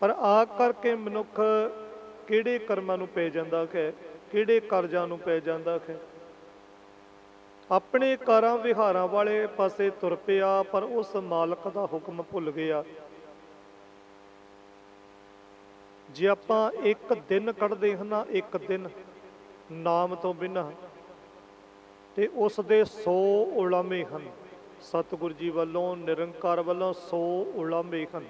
ਪਰ ਆ ਕਰਕੇ ਮਨੁੱਖ ਕਿਹੜੇ ਕਰਮਾਂ ਨੂੰ ਪੈ ਜਾਂਦਾ ਹੈ, ਕਿਹੜੇ ਕਰਜ਼ਾਂ ਨੂੰ ਪੈ ਜਾਂਦਾ ਹੈ। ਆਪਣੇ ਕਾਰਾਂ ਵਿਹਾਰਾਂ ਵਾਲੇ ਪਾਸੇ ਤੁਰ ਪਿਆ, ਪਰ ਉਸ ਮਾਲਕ ਦਾ ਹੁਕਮ ਭੁੱਲ ਗਿਆ। ਜੇ ਆਪਾਂ ਇੱਕ ਦਿਨ ਕੱਢਦੇ ਹਾਂ ਨਾ, ਇੱਕ ਦਿਨ ਨਾਮ ਤੋਂ ਬਿਨਾਂ, ਤੇ ਉਸ ਦੇ 100 ਉਲਾਮੇ ਹਨ। ਸਤਿਗੁਰੂ ਜੀ ਵੱਲੋਂ, ਨਿਰੰਕਾਰ ਵੱਲੋਂ 100 ਉਲਾਮੇ ਹਨ।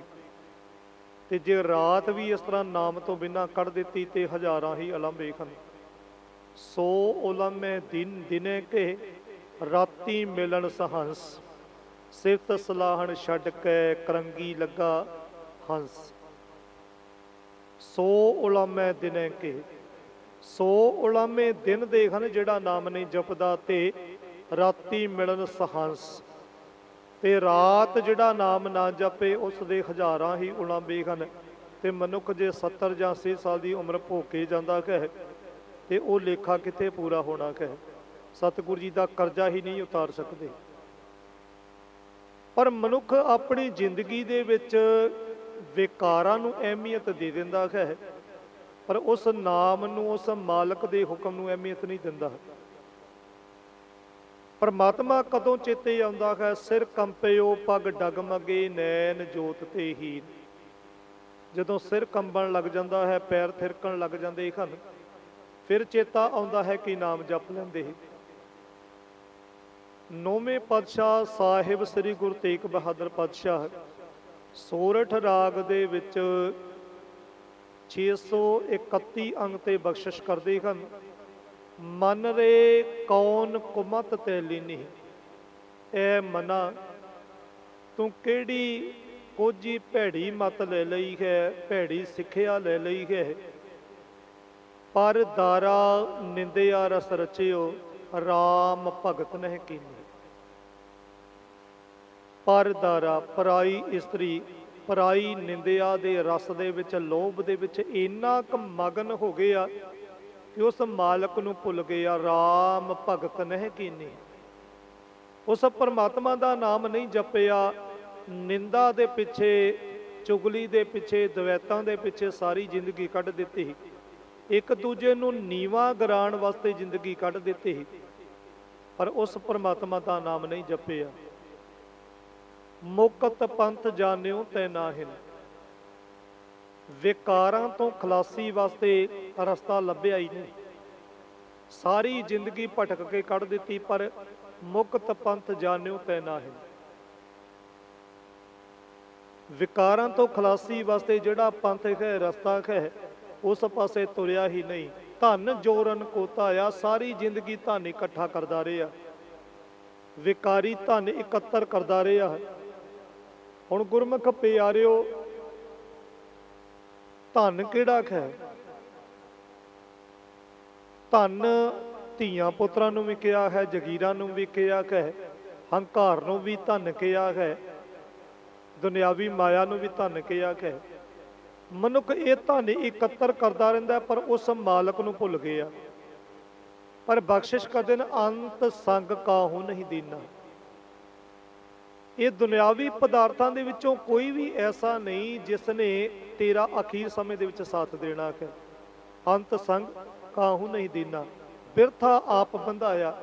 ਤੇ ਜੇ ਰਾਤ ਵੀ ਇਸ ਤਰ੍ਹਾਂ ਨਾਮ ਤੋਂ ਬਿਨਾਂ ਕੱਢ ਦਿੱਤੀ ਤੇ ਹਜ਼ਾਰਾਂ ਹੀ ਉਲਾਮੇ ਹਨ 100 ਉਲਾਮੇ ਦਿਨ ਦਿਨੇ ਕੇ ਰਾਤੀ ਮਿਲਣ ਸਹੰਸ, ਸਿਫਤ ਸਲਾਹਣ ਛੱਡ ਕੇ ਕਰੰਗੀ ਲੱਗਾ ਹੰਸ। 100 ਉਲਾਮੇ ਦਿਨੇ ਕੇ 100 ਉਲਾਮੇ ਦਿਨ ਦੇਖਣ ਜਿਹੜਾ ਨਾਮ ਨਹੀਂ ਜਪਦਾ ਤੇ ਰਾਤੀ ਮਿਲਣ ਸਹੰਸ। ਤੇ ਰਾਤ ਜਿਹੜਾ ਨਾਮ ਨਾ ਜਪੇ ਉਸ ਦੇ ਹਜ਼ਾਰਾਂ ਹੀ ਉਲਾਮੇ ਹਨ ਤੇ ਮਨੁੱਖ ਜੇ 70 ਜਾਂ 80 ਸਾਲ ਦੀ ਉਮਰ ਭੋਕੇ ਜਾਂਦਾ ਹੈ ਤੇ ਉਹ ਲੇਖਾ ਕਿੱਥੇ ਪੂਰਾ ਹੋਣਾ ਹੈ ਸਤਿਗੁਰੂ ਜੀ ਦਾ ਕਰਜ਼ਾ ਹੀ ਨਹੀਂ ਉਤਾਰ ਸਕਦੇ। ਪਰ ਮਨੁੱਖ ਆਪਣੀ ਜ਼ਿੰਦਗੀ ਦੇ ਵਿੱਚ ਵਿਕਾਰਾਂ ਨੂੰ ਅਹਿਮੀਅਤ ਦੇ ਦਿੰਦਾ ਹੈ ਪਰ ਉਸ ਨਾਮ ਨੂੰ, ਉਸ ਮਾਲਕ ਦੇ ਹੁਕਮ ਨੂੰ ਅਹਿਮੀਅਤ ਨਹੀਂ ਦਿੰਦਾ। ਹੈ ਪਰਮਾਤਮਾ ਕਦੋਂ ਚੇਤੇ ਆਉਂਦਾ ਹੈ? ਸਿਰ ਕੰਪਿਓ, ਪਗ ਡਗਮਗੇ, ਨੈਣ ਜੋਤ ਤੇ ਹੀ ਜਦੋਂ ਸਿਰ ਕੰਬਣ ਲੱਗ ਜਾਂਦਾ ਹੈ, ਪੈਰ ਥਿਰਕਣ ਲੱਗ ਜਾਂਦੇ ਹਨ, ਫਿਰ ਚੇਤਾ ਆਉਂਦਾ ਹੈ ਕਿ ਨਾਮ ਜਪ ਲੈਂਦੇ ਨੌਵੇਂ ਪਾਤਸ਼ਾਹ ਸਾਹਿਬ ਸ੍ਰੀ ਗੁਰੂ ਤੇਗ ਬਹਾਦਰ ਪਾਤਸ਼ਾਹ, ਸੋਰਠ ਰਾਗ ਦੇ ਵਿੱਚ 631 ਅੰਗ ਤੇ ਬਖਸ਼ਿਸ਼ ਕਰਦੇ ਹਨ। ਮਨ ਰੇ ਕੌਣ ਕੁਮਤ ਤੇ ਲੀਨੀ? ਐ ਮਨਾ, ਤੂੰ ਕਿਹੜੀ ਕੋਜੀ ਭੈੜੀ ਮਤ ਲੈ ਲਈ ਹੈ, ਭੈੜੀ ਸਿੱਖਿਆ ਲੈ ਲਈ ਹੈ? ਪਰ ਦਾਰਾ ਨਿੰਦਿਆ ਰਸ ਰਚਿਓ RAM ਭਗਤ ਨਹਿ ਕੀਨੀ। ਪਰ ਦਾਰਾ, ਪਰਾਈ ਇਸਤਰੀ, ਪਰਾਈ ਨਿੰਦਿਆ ਦੇ ਰਸ ਦੇ ਵਿੱਚ, ਲੋਭ ਦੇ ਵਿੱਚ ਇੰਨਾ ਕੁ ਮਗਨ ਹੋ ਗਿਆ ਕਿ ਉਸ ਮਾਲਕ ਨੂੰ ਭੁੱਲ ਗਿਆ RAM ਭਗਤ ਨਹਿ ਕੀਨੀ। ਉਸ ਪਰਮਾਤਮਾ ਦਾ ਨਾਮ ਨਹੀਂ ਜਪਿਆ, ਨਿੰਦਾ ਦੇ ਪਿੱਛੇ, ਚੁਗਲੀ ਦੇ ਪਿੱਛੇ, ਦਵੈਤਾਂ ਦੇ ਪਿੱਛੇ ਸਾਰੀ ਜ਼ਿੰਦਗੀ ਕੱਢ ਦਿੱਤੀ। ਇੱਕ ਦੂਜੇ ਨੂੰ ਨੀਵਾ ਗਰਾਣ ਵਾਸਤੇ ਜ਼ਿੰਦਗੀ ਕੱਢ ਦਿੱਤੀ। ਪਰ ਉਸ ਪਰਮਾਤਮਾ ਦਾ ਨਾਮ ਨਹੀਂ ਜਪਿਆ। ਮੁਕਤ ਪੰਥ ਜਾਣਿਓ ਤੈ ਨਾਹਿਨ ਵਿਕਾਰਾਂ ਤੋਂ ਖਲਾਸੀ ਵਾਸਤੇ ਰਸਤਾ ਲੱਭਿਆ ਹੀ ਨਹੀਂ। ਸਾਰੀ ਜ਼ਿੰਦਗੀ ਭਟਕ ਕੇ ਕੱਢ ਦਿੱਤੀ, ਪਰ ਮੁਕਤ ਪੰਥ ਜਾਣਿਓ ਤੈ ਨਾਹਿਨ ਵਿਕਾਰਾਂ ਤੋਂ ਖਲਾਸੀ ਵਾਸਤੇ ਜਿਹੜਾ ਪੰਥ ਹੈ, ਰਸਤਾ ਹੈ, ਉਸ ਪਾਸੇ ਤੁਰਿਆ ਹੀ ਨਹੀਂ। ਧਨ, ਜੋਰਨ, ਕੋਤਾ ਧਾਇਆ ਸਾਰੀ ਜ਼ਿੰਦਗੀ ਧਨ ਇਕੱਠਾ ਕਰਦਾ ਰਿਹਾ। ਵਿਕਾਰੀ ਧਨ ਇਕੱਤਰ ਕਰਦਾ ਰਿਹਾ। ਹੁਣ ਗੁਰਮੁਖ ਪਿਆਰਿਓ ਧਨ ਕਿਹੜਾ ਹੈ? ਧਨ ਧੀਆਂ ਪੁੱਤਰਾਂ ਨੂੰ ਵੀ ਕਿਹਾ ਹੈ, ਜਗੀਰਾਂ ਨੂੰ ਵੀ ਕਿਹਾ ਹੈ, ਹੰਕਾਰ ਨੂੰ ਵੀ ਧਨ ਕਿਹਾ ਹੈ, ਦੁਨਿਆਵੀ ਮਾਇਆ ਨੂੰ ਵੀ ਧਨ ਕਿਹਾ ਹੈ। ਮਨੁੱਖ ਇਹ ਧਨ ਇਕੱਤਰ ਕਰਦਾ ਰਹਿੰਦਾ ਪਰ ਉਸ ਮਾਲਕ ਨੂੰ ਭੁੱਲ ਗਿਆ। ਪਰ ਬਖਸ਼ਿਸ਼ ਕਰਦੇ ਨੇ ਅੰਤ ਸੰਗ ਕਾਹੂ ਨਹੀਂ ਦੀਨਾ। ਇਹ ਦੁਨਿਆਵੀ ਪਦਾਰਥਾਂ ਦੇ ਵਿੱਚੋਂ ਕੋਈ ਵੀ ਐਸਾ ਨਹੀਂ ਜਿਸ ਨੇ ਤੇਰਾ ਅਖੀਰ ਸਮੇਂ ਦੇ ਵਿੱਚ ਸਾਥ ਦੇਣਾ ਹੈ। ਅੰਤ ਸੰਗ ਕਾਹੂ ਨਹੀਂ ਦੀਨਾ। ਬਿਰਥਾ ਆਪ ਬੰਧਾਇਆ।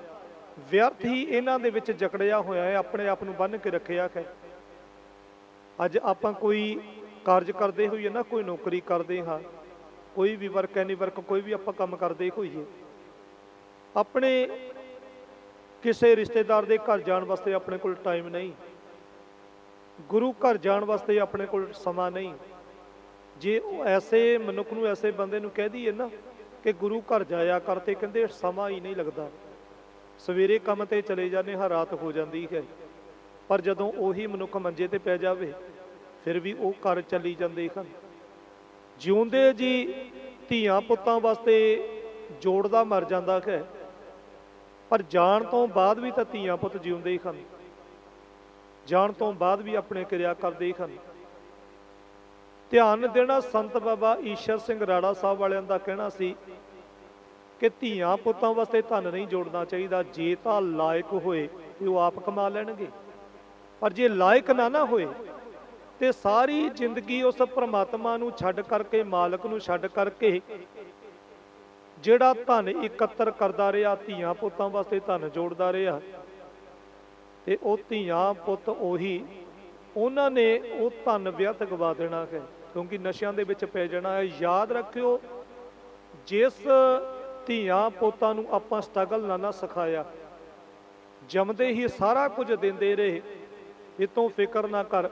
ਵਿਅਰਥ ਹੀ ਇਹਨਾਂ ਦੇ ਵਿੱਚ ਜਕੜਿਆ ਹੋਇਆ ਹੈ, ਆਪਣੇ ਆਪ ਨੂੰ ਬੰਨ ਕੇ ਰੱਖਿਆ ਹੈ। ਅੱਜ ਆਪਾਂ ਕੋਈ ਕਾਰਜ ਕਰਦੇ ਹੋਈਏ ਨਾ, ਕੋਈ ਨੌਕਰੀ ਕਰਦੇ ਹਾਂ, ਕੋਈ ਵੀ ਵਰਕ ਐਨੀ ਵਰਕ ਕੋਈ ਵੀ ਆਪਾਂ ਕੰਮ ਕਰਦੇ ਹੋਈਏ, ਆਪਣੇ ਕਿਸੇ ਰਿਸ਼ਤੇਦਾਰ ਦੇ ਘਰ ਜਾਣ ਵਾਸਤੇ ਆਪਣੇ ਕੋਲ ਟਾਈਮ ਨਹੀਂ। ਗੁਰੂ ਘਰ ਜਾਣ ਵਾਸਤੇ ਆਪਣੇ ਕੋਲ ਸਮਾਂ ਨਹੀਂ। ਜੇ ਉਹ ਐਸੇ ਮਨੁੱਖ ਨੂੰ, ਐਸੇ ਬੰਦੇ ਨੂੰ ਕਹਿ ਦਈਏ ਨਾ ਕਿ ਗੁਰੂ ਘਰ ਜਾਇਆ ਕਰ ਤੇ ਕਹਿੰਦੇ ਸਮਾਂ ਹੀ ਨਹੀਂ ਲੱਗਦਾ। ਸਵੇਰੇ ਕੰਮ ਤੇ ਚਲੇ ਜਾਂਦੇ ਹਾਂ, ਰਾਤ ਹੋ ਜਾਂਦੀ ਹੈ। ਪਰ ਜਦੋਂ ਉਹੀ ਮਨੁੱਖ ਮੰਜੇ ਤੇ ਪੈ ਜਾਵੇ, ਫਿਰ ਵੀ ਉਹ ਘਰ ਚੱਲੀ ਜਾਂਦੇ ਹਨ। ਜਿਉਂਦੇ ਜੀ ਧੀਆਂ ਪੁੱਤਾਂ ਵਾਸਤੇ ਜੋੜਦਾ ਮਰ ਜਾਂਦਾ ਹੈ। ਪਰ ਜਾਣ ਤੋਂ ਬਾਅਦ ਵੀ ਤਾਂ ਧੀਆਂ ਪੁੱਤ ਜਿਉਂਦੇ ਹੀ ਹਨ। ਜਾਣ ਤੋਂ ਬਾਅਦ ਵੀ ਆਪਣੇ ਕਿਰਿਆ ਕਰਦੇ ਹੀ ਹਨ। ਧਿਆਨ ਦੇਣਾ ਸੰਤ ਬਾਬਾ ਈਸ਼ਰ ਸਿੰਘ ਰਾੜਾ ਸਾਹਿਬ ਵਾਲਿਆਂ ਦਾ ਕਹਿਣਾ ਸੀ ਕਿ ਧੀਆਂ ਪੁੱਤਾਂ ਵਾਸਤੇ ਧਨ ਨਹੀਂ ਜੋੜਨਾ ਚਾਹੀਦਾ, ਜੇ ਤਾਂ ਲਾਇਕ ਹੋਏ ਤੇ ਉਹ ਆਪ ਕਮਾ ਲੈਣਗੇ। ਪਰ ਜੇ ਲਾਇਕ ਨਾ ਨਾ ਹੋਏ ਤੇ ਸਾਰੀ ਜ਼ਿੰਦਗੀ ਉਸ ਪ੍ਰਮਾਤਮਾ ਨੂੰ ਛੱਡ ਕਰਕੇ, ਮਾਲਕ ਨੂੰ ਛੱਡ ਕਰਕੇ ਜਿਹੜਾ ਧਨ ਇਕੱਤਰ ਕਰਦਾ ਰਿਹਾ, ਧੀਆਂ ਪੁੱਤਾਂ ਵਾਸਤੇ ਧਨ ਜੋੜਦਾ ਰਿਹਾ ਤੇ ਉਹ ਧੀਆਂ ਪੁੱਤ ਉਹੀ, ਉਹਨਾਂ ਨੇ ਉਹ ਧਨ ਵਿਅਰਥ ਗਵਾ ਦੇਣਾ ਹੈ, ਕਿਉਂਕਿ ਨਸ਼ਿਆਂ ਦੇ ਵਿੱਚ ਪੈ ਜਾਣਾ ਹੈ। ਯਾਦ ਰੱਖਿਓ, ਜਿਸ ਧੀਆਂ ਪੁੱਤਾਂ ਨੂੰ ਆਪਾਂ ਸਟਰਗਲ ਨਾ ਨਾ ਸਿਖਾਇਆ, ਜੰਮਦੇ ਹੀ ਸਾਰਾ ਕੁਝ ਦਿੰਦੇ ਰਹੇ, ਇਤੋਂ ਫਿਕਰ ਨਾ ਕਰ,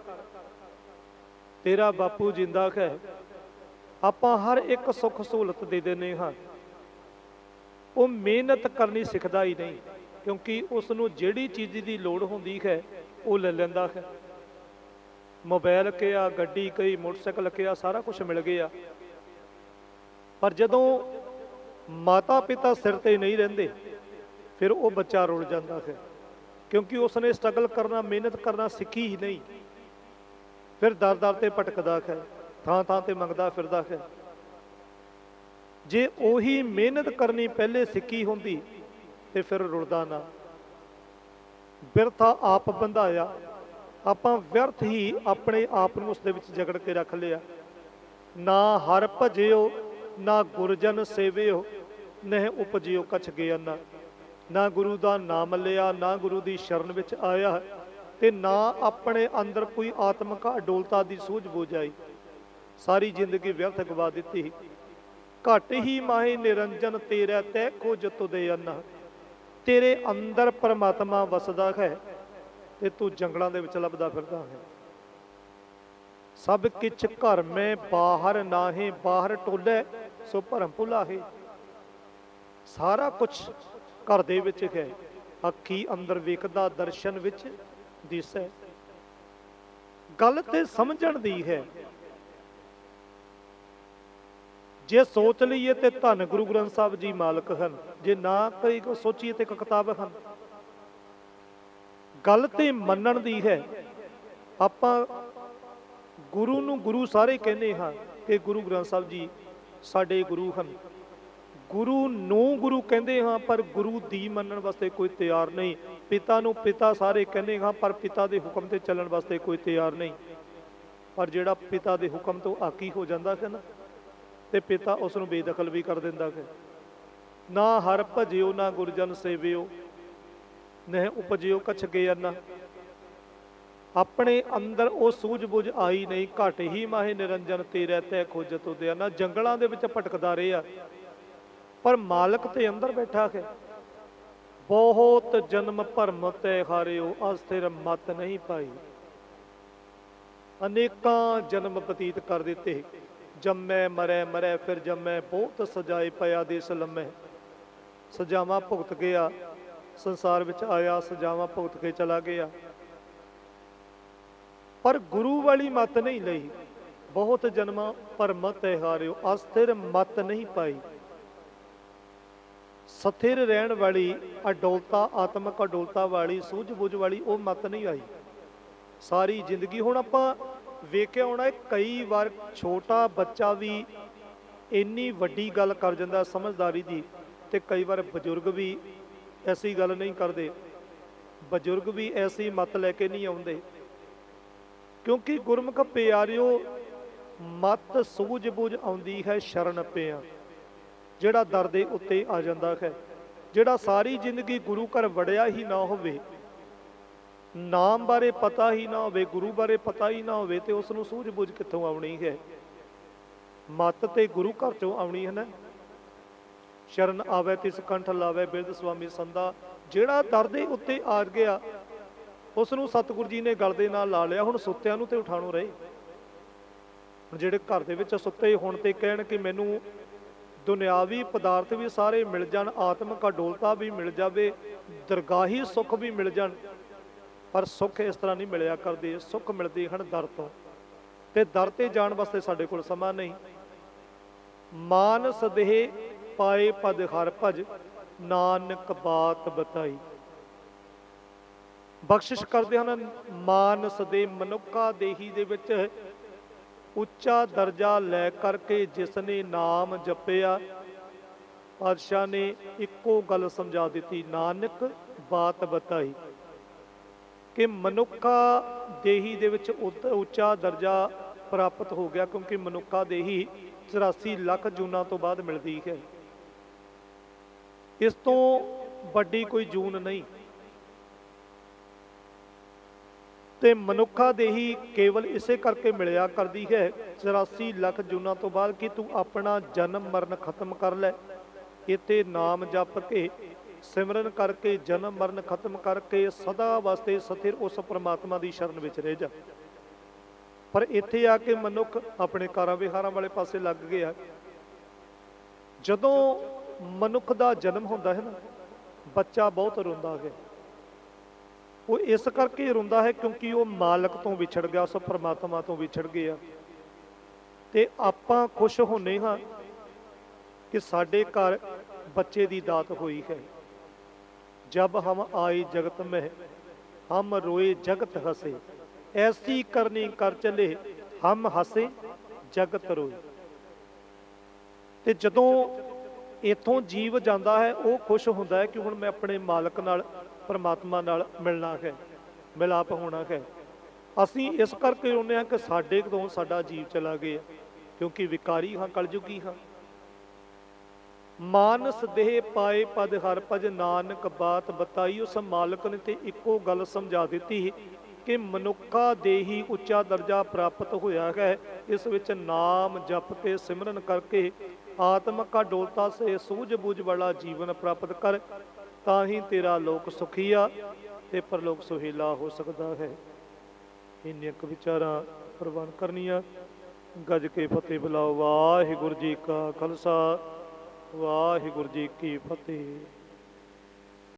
ਤੇਰਾ ਬਾਪੂ ਜਿੰਦਾ ਹੈ। ਆਪਾਂ ਹਰ ਇੱਕ ਸੁੱਖ ਸਹੂਲਤ ਦੇ ਦਿੰਦੇ ਹਾਂ। ਉਹ ਮਿਹਨਤ ਕਰਨੀ ਸਿੱਖਦਾ ਹੀ ਨਹੀਂ। ਕਿਉਂਕਿ ਉਸ ਨੂੰ ਜਿਹੜੀ ਚੀਜ਼ ਦੀ ਲੋੜ ਹੁੰਦੀ ਹੈ, ਉਹ ਲੈ ਲੈਂਦਾ ਹੈ। ਮੋਬਾਈਲ ਕਿਆ, ਗੱਡੀ ਕਈ, ਮੋਟਰਸਾਈਕਲ ਕਿਆ, ਸਾਰਾ ਕੁਝ ਮਿਲ ਗਿਆ। ਪਰ ਜਦੋਂ ਮਾਤਾ ਪਿਤਾ ਸਿਰ ਤੇ ਨਹੀਂ ਰਹਿੰਦੇ, ਫਿਰ ਉਹ ਬੱਚਾ ਰੁੱਲ ਜਾਂਦਾ ਹੈ। ਕਿਉਂਕਿ ਉਸ ਨੇ ਸਟਰਗਲ ਕਰਨਾ, ਮਿਹਨਤ ਕਰਨਾ ਸਿੱਖੀ ਹੀ ਨਹੀਂ। ਫਿਰ ਦਰ ਦਰ ਤੇ ਭਟਕਦਾ ਹੈ ਥਾਂ ਥਾਂ ਤੇ ਮੰਗਦਾ ਫਿਰਦਾ ਹੈ। ਜੇ ਉਹੀ ਮਿਹਨਤ ਕਰਨੀ ਪਹਿਲੇ ਸਿੱਖੀ ਹੁੰਦੀ ਤੇ ਫਿਰ ਰੁਲਦਾ ਨਾ। ਬਿਰਥਾ ਆਪ ਬੰਧਾਇਆ। ਆਪਾਂ ਵਿਅਰਥ ਹੀ ਆਪਣੇ ਆਪ ਨੂੰ ਉਸ ਦੇ ਵਿੱਚ ਜਗੜ ਕੇ ਰੱਖ ਲਿਆ। ਨਾ ਹਰ ਭਜਿਓ, ਨਾ ਗੁਰਜਨ ਸੇਵਿਓ, ਨਹਿ ਉਪਜਿਓ ਕਛ ਗਿਆਨ। ਨਾ ਗੁਰੂ ਦਾ ਨਾਮ ਲਿਆ, ਨਾ ਗੁਰੂ ਦੀ ਸ਼ਰਨ ਵਿੱਚ ਆਇਆ ਤੇ ਨਾ ਆਪਣੇ ਅੰਦਰ ਕੋਈ ਆਤਮਿਕ ਅਡੋਲਤਾ ਦੀ ਸੂਝ ਬੁਝ ਆਈ ਸਾਰੀ ਜ਼ਿੰਦਗੀ ਵਿਅਰਥ ਗਵਾ ਦਿੱਤੀ। ਘਟ ਹੀ ਮਾਹੀ ਨਿਰੰਜਨ ਤੇਰਾ ਤੈ ਖੋਜ ਤੁਦੇ ਅੰਨ। ਤੇਰੇ ਅੰਦਰ ਪਰਮਾਤਮਾ ਵਸਦਾ ਹੈ ਤੇ ਤੂੰ ਜੰਗਲਾਂ ਦੇ ਵਿੱਚ ਲੱਭਦਾ ਫਿਰਦਾ ਹੈ। ਸਭ ਕਿਛ ਘਰ ਮੈਂ ਬਾਹਰ ਨਾਹੀ, ਬਾਹਰ ਟੋਲੇ, ਸੋ ਭਰਮ ਭੁਲਾਹੇ। ਸਾਰਾ ਕੁਝ ਘਰ ਦੇ ਵਿੱਚ ਹੈ। ਅੱਖੀ ਅੰਦਰ ਵੇਖਦਾ, ਦਰਸ਼ਨ ਵਿੱਚ ਦਿਸੈ ਗੱਲ ਤੇ ਸਮਝਣ ਦੀ ਹੈ। ਜੇ ਸੋਚ ਲਈਏ ਤੇ ਧੰਨ ਗੁਰੂ ਗ੍ਰੰਥ ਸਾਹਿਬ ਜੀ ਮਾਲਕ ਹਨ, ਜੇ ਨਾ ਕਈ ਕੋ ਸੋਚੀਏ ਤੇ ਇੱਕ ਕਿਤਾਬ ਹਨ। ਗੱਲ ਤੇ ਮੰਨਣ ਦੀ ਹੈ। ਆਪਾਂ ਗੁਰੂ ਨੂੰ ਗੁਰੂ ਸਾਰੇ ਕਹਿੰਦੇ ਹਾਂ ਕਿ ਗੁਰੂ ਗ੍ਰੰਥ ਸਾਹਿਬ ਜੀ ਸਾਡੇ ਗੁਰੂ ਹਨ। ਗੁਰੂ ਨੂੰ ਗੁਰੂ ਕਹਿੰਦੇ ਹਾਂ, ਪਰ ਗੁਰੂ ਦੀ ਮੰਨਣ ਵਾਸਤੇ ਕੋਈ ਤਿਆਰ ਨਹੀਂ। ਪਿਤਾ ਨੂੰ ਪਿਤਾ ਸਾਰੇ ਕਹਿੰਦੇ ਹਾਂ, ਪਰ ਪਿਤਾ ਦੇ ਹੁਕਮ ਤੇ ਚੱਲਣ ਵਾਸਤੇ ਕੋਈ ਤਿਆਰ ਨਹੀਂ। ਪਰ ਜਿਹੜਾ ਪਿਤਾ ਦੇ ਹੁਕਮ ਤੋਂ ਆਕੀ ਹੋ ਜਾਂਦਾ ਹੈ ਨਾ ਤੇ ਪਿਤਾ ਉਸ ਨੂੰ ਬੇਦਖਲ ਵੀ ਕਰ ਦਿੰਦਾ ਹੈ। ਨਾ ਹਰ ਭਜਿਓ, ਨਾ ਗੁਰਜਨ ਸੇਵਿਓ। ਨਹਿ ਉਪਜਿਓ ਕਛ ਗਿਆਨ ਆਪਣੇ ਅੰਦਰ ਉਹ ਸੂਝ-ਬੁਝ ਆਈ ਨਹੀਂ, ਘਟ ਹੀ ਮਾਹੇ ਨਿਰੰਜਨ ਤੇਰੇ ਤੈ ਖੋਜਤ ਉਦਿਆ ਨਾ ਜੰਗਲਾਂ ਦੇ ਵਿੱਚ ਭਟਕਦਾ ਰਿਹਾ। ਪਰ ਮਾਲਕ ਤੇ ਅੰਦਰ ਬੈਠਾ ਹੈ। ਬਹੁਤ ਜਨਮ ਭਰਮ ਤੈ ਹਾਰਿਓ ਅਸਥਿਰ ਮਤ ਨਹੀਂ ਪਾਈ। ਅਨੇਕਾਂ ਜਨਮ ਬਤੀਤ ਕਰ ਦਿੱਤੇ। ਜੰਮੈ, ਮਰੈ ਮਰੈ, ਫਿਰ ਜੰਮੈ, ਬਹੁਤ ਸਜਾਏ ਪਿਆ ਦੇਸ ਲੰਮੈ। ਸਜਾਵਾਂ ਭੁਗਤ ਗਿਆ, ਸੰਸਾਰ ਵਿੱਚ ਆਇਆ, ਸਜਾਵਾਂ ਭੁਗਤ ਕੇ ਚਲਾ ਗਿਆ। ਪਰ ਗੁਰੂ ਵਾਲੀ ਮਤ ਨਹੀਂ ਲਈ। ਬਹੁਤ ਜਨਮਾਂ ਪਰ ਮਤ ਹਾਰਿਓ, ਅਸਥਿਰ ਮਤ ਨਹੀਂ ਪਾਈ। ਸਥਿਰ ਰਹਿਣ ਵਾਲੀ ਅਡੋਲਤਾ, ਆਤਮਿਕ ਅਡੋਲਤਾ ਵਾਲੀ ਸੂਝ ਬੂਝ ਵਾਲੀ ਉਹ ਮਤ ਨਹੀਂ ਆਈ। ਸਾਰੀ ਜ਼ਿੰਦਗੀ ਹੁਣ ਆਪਾਂ ਵੇਖਿਆ ਹੋਣਾ ਕਈ ਵਾਰ ਛੋਟਾ ਬੱਚਾ ਵੀ ਇੰਨੀ ਵੱਡੀ ਗੱਲ ਕਰ ਜਾਂਦਾ ਸਮਝਦਾਰੀ ਦੀ ਤੇ ਕਈ ਵਾਰ ਬਜ਼ੁਰਗ ਵੀ ਐਸੀ ਗੱਲ ਨਹੀਂ ਕਰਦੇ। ਬਜ਼ੁਰਗ ਵੀ ਐਸੀ ਮਤ ਲੈ ਕੇ ਨਹੀਂ ਆਉਂਦੇ। ਕਿਉਂਕਿ ਗੁਰਮੁਖ ਪਿਆਰਿਓ, ਮਤ ਸੂਝ ਬੂਝ ਆਉਂਦੀ ਹੈ, ਸ਼ਰਨ ਪਿਆ। ਜਿਹੜਾ ਦਰ ਦੇ ਉੱਤੇ ਆ ਜਾਂਦਾ ਹੈ, ਜਿਹੜਾ ਸਾਰੀ ਜ਼ਿੰਦਗੀ ਗੁਰੂ ਘਰ ਵੜਿਆ ਹੀ ਨਾ ਹੋਵੇ ਨਾਮ ਬਾਰੇ ਪਤਾ ਹੀ ਨਾ ਹੋਵੇ, ਗੁਰੂ ਬਾਰੇ ਪਤਾ ਹੀ ਨਾ ਹੋਵੇ ਤੇ ਉਸ ਨੂੰ ਸੂਝ ਬੂਝ ਕਿੱਥੋਂ ਆਉਣੀ ਹੈ? ਮਤ ਤੇ ਗੁਰੂ ਘਰ ਚੋਂ ਆਉਣੀ ਹੈ ਨਾ? ਸ਼ਰਨ ਆਵੇ ਤਿਸ ਕੰਠ ਲਾਵੇ ਬਿਰਧ ਸੁਆਮੀ ਸੰਦਾ ਜਿਹੜਾ ਦਰ ਦੇ ਉੱਤੇ ਆ ਗਿਆ ਉਸ ਨੂੰ ਸਤਿਗੁਰੂ ਜੀ ਨੇ ਗਲ ਦੇ ਨਾਲ ਲਾ ਲਿਆ, ਹੁਣ ਸੁੱਤਿਆਂ ਨੂੰ ਤੇ ਉਠਾਣੋ ਰਹੇ। ਹੁਣ ਜਿਹੜੇ ਘਰ ਦੇ ਵਿੱਚ ਸੁੱਤੇ ਹੋਣ ਤੇ ਕਹਿਣ ਕਿ ਮੈਨੂੰ ਦੁਨਿਆਵੀ ਪਦਾਰਥ ਵੀ ਸਾਰੇ ਮਿਲ ਜਾਣ, ਆਤਮਿਕ ਅਡੋਲਤਾ ਵੀ ਮਿਲ ਜਾਵੇ, ਦਰਗਾਹੀ ਸੁੱਖ ਵੀ ਮਿਲ ਜਾਣ ਪਰ ਸੁੱਖ ਇਸ ਤਰ੍ਹਾਂ ਨਹੀਂ ਮਿਲਿਆ ਕਰਦੇ, ਸੁੱਖ ਮਿਲਦੇ ਹਨ ਦਰ ਤੋਂ। ਤੇ ਦਰ ਤੇ ਜਾਣ ਵਾਸਤੇ ਸਾਡੇ ਕੋਲ ਸਮਾਂ ਨਹੀਂ। ਮਾਨ ਦੇਹ ਪਾਏ ਪਦ ਹਰ ਭਜ, ਨਾਨਕ ਬਾਤ ਬਤਾਈ। ਬਖਸ਼ਿਸ਼ ਕਰਦੇ ਹਨ, ਮਾਨਸ ਦੇ ਮਨੁੱਖਾ ਦੇਹੀ ਦੇ ਵਿੱਚ ਉੱਚਾ ਦਰਜਾ ਲੈ ਕਰਕੇ ਜਿਸ ਨੇ ਨਾਮ ਜਪਿਆ, ਪਾਤਸ਼ਾਹ ਨੇ ਇੱਕੋ ਗੱਲ ਸਮਝਾ ਦਿੱਤੀ, ਨਾਨਕ ਬਾਤ ਬਤਾਈ। ਕਿ ਮਨੁੱਖਾ ਦੇਹੀ ਦੇ ਵਿੱਚ ਉੱਤ- ਉੱਚਾ ਦਰਜਾ ਪ੍ਰਾਪਤ ਹੋ ਗਿਆ ਕਿਉਂਕਿ ਮਨੁੱਖਾ ਦੇਹੀ 84 ਲੱਖ ਜੂਨਾਂ ਤੋਂ ਬਾਅਦ ਮਿਲਦੀ ਹੈ। ਇਸ ਤੋਂ ਵੱਡੀ ਕੋਈ ਜੂਨ ਨਹੀਂ। ਤੇ ਮਨੁੱਖਾ ਦੇਹੀ ਕੇਵਲ ਇਸੇ ਕਰਕੇ ਮਿਲਿਆ ਕਰਦੀ ਹੈ 84 ਲੱਖ ਜੂਨਾਂ ਤੋਂ ਬਾਅਦ ਕਿ ਤੂੰ ਆਪਣਾ ਜਨਮ ਮਰਨ ਖਤਮ ਕਰ ਲੈ, ਇੱਥੇ ਨਾਮ ਜਪ ਕੇ ਸਿਮਰਨ ਕਰਕੇ, ਜਨਮ ਮਰਨ ਖਤਮ ਕਰਕੇ ਸਦਾ ਵਾਸਤੇ ਸਥਿਰ ਉਸ ਪਰਮਾਤਮਾ ਦੀ ਸ਼ਰਨ ਵਿੱਚ ਰਹਿ ਜਾ। ਪਰ ਇੱਥੇ ਆ ਕੇ ਮਨੁੱਖ ਆਪਣੇ ਕਾਰਾਂ ਵਿਹਾਰਾਂ ਵਾਲੇ ਪਾਸੇ ਲੱਗ ਗਿਆ। ਜਦੋਂ ਮਨੁੱਖ ਦਾ ਜਨਮ ਹੁੰਦਾ ਹੈ ਨਾ, ਬੱਚਾ ਬਹੁਤ ਰੋਂਦਾ ਹੈ। ਉਹ ਇਸ ਕਰਕੇ ਰੋਂਦਾ ਹੈ ਕਿਉਂਕਿ ਉਹ ਮਾਲਕ ਤੋਂ ਵਿਛੜ ਗਿਆ, ਉਸ ਪਰਮਾਤਮਾ ਤੋਂ ਵਿਛੜ ਗਿਆ। ਤੇ ਆਪਾਂ ਖੁਸ਼ ਹੁੰਨੇ ਹਾਂ ਕਿ ਸਾਡੇ ਘਰ ਬੱਚੇ ਦੀ ਦਾਤ ਹੋਈ ਹੈ। जब हम आए जगत में हम रोए जगत हंसे ऐसी करनी कर चले हम हंसे ਜਗਤ ਰੋਏ ਤੇ ਜਦੋਂ ਇਥੋਂ ਜੀਵ ਜਾਂਦਾ ਹੈ ਉਹ ਖੁਸ਼ ਹੁੰਦਾ ਹੈ ਕਿ ਹੁਣ ਮੈਂ ਆਪਣੇ ਮਾਲਕ ਨਾਲ ਪਰਮਾਤਮਾ ਨਾਲ ਮਿਲਣਾ ਹੈ ਮਿਲਾਪ ਹੋਣਾ ਹੈ ਅਸੀਂ ਇਸ ਕਰਕੇ ਰੋਂਦੇ ਹਾਂ ਕਿ ਸਾਡੇ ਤੋਂ ਸਾਡਾ ਜੀਵ ਚਲਾ ਗਿਆ ਕਿਉਂਕਿ ਵਿਕਾਰੀ ਹਾਂ ਕਲਯੁਗੀ ਹਾਂ ਮਾਨਸ ਦੇਹ ਪਾਏ ਪਦ ਹਰ ਭਜ ਨਾਨਕ ਬਾਤ ਬਤਾਈ, ਉਸ ਮਾਲਕ ਨੇ ਤੇ ਇੱਕੋ ਗੱਲ ਸਮਝਾ ਦਿੱਤੀ ਕਿ ਮਨੁੱਖਾ ਦੇਹੀ ਉੱਚਾ ਦਰਜਾ ਪ੍ਰਾਪਤ ਹੋਇਆ ਹੈ, ਇਸ ਵਿੱਚ ਨਾਮ ਜਪ ਕੇ ਸਿਮਰਨ ਕਰਕੇ ਆਤਮਿਕ ਡੋਲਤਾ ਸੇ ਸੂਝ ਬੂਝ ਵਾਲਾ ਜੀਵਨ ਪ੍ਰਾਪਤ ਕਰ ਤਾਂ ਹੀ ਤੇਰਾ ਲੋਕ ਸੁਖੀਆ ਤੇ ਪਰਲੋਕ ਸੁਹੇਲਾ ਹੋ ਸਕਦਾ ਹੈ। ਇੰਨੀਆਂ ਕੁ ਵਿਚਾਰਾਂ ਪ੍ਰਵਾਨ ਕਰਨੀਆਂ, ਗੱਜ ਕੇ ਫਤਿਹ ਬੁਲਾਓ, ਵਾਹਿਗੁਰੂ ਜੀ ਕਾ ਖਾਲਸਾ। ਵਾਹਿਗੁਰੂ ਜੀ ਕੀ ਫਤਿਹ।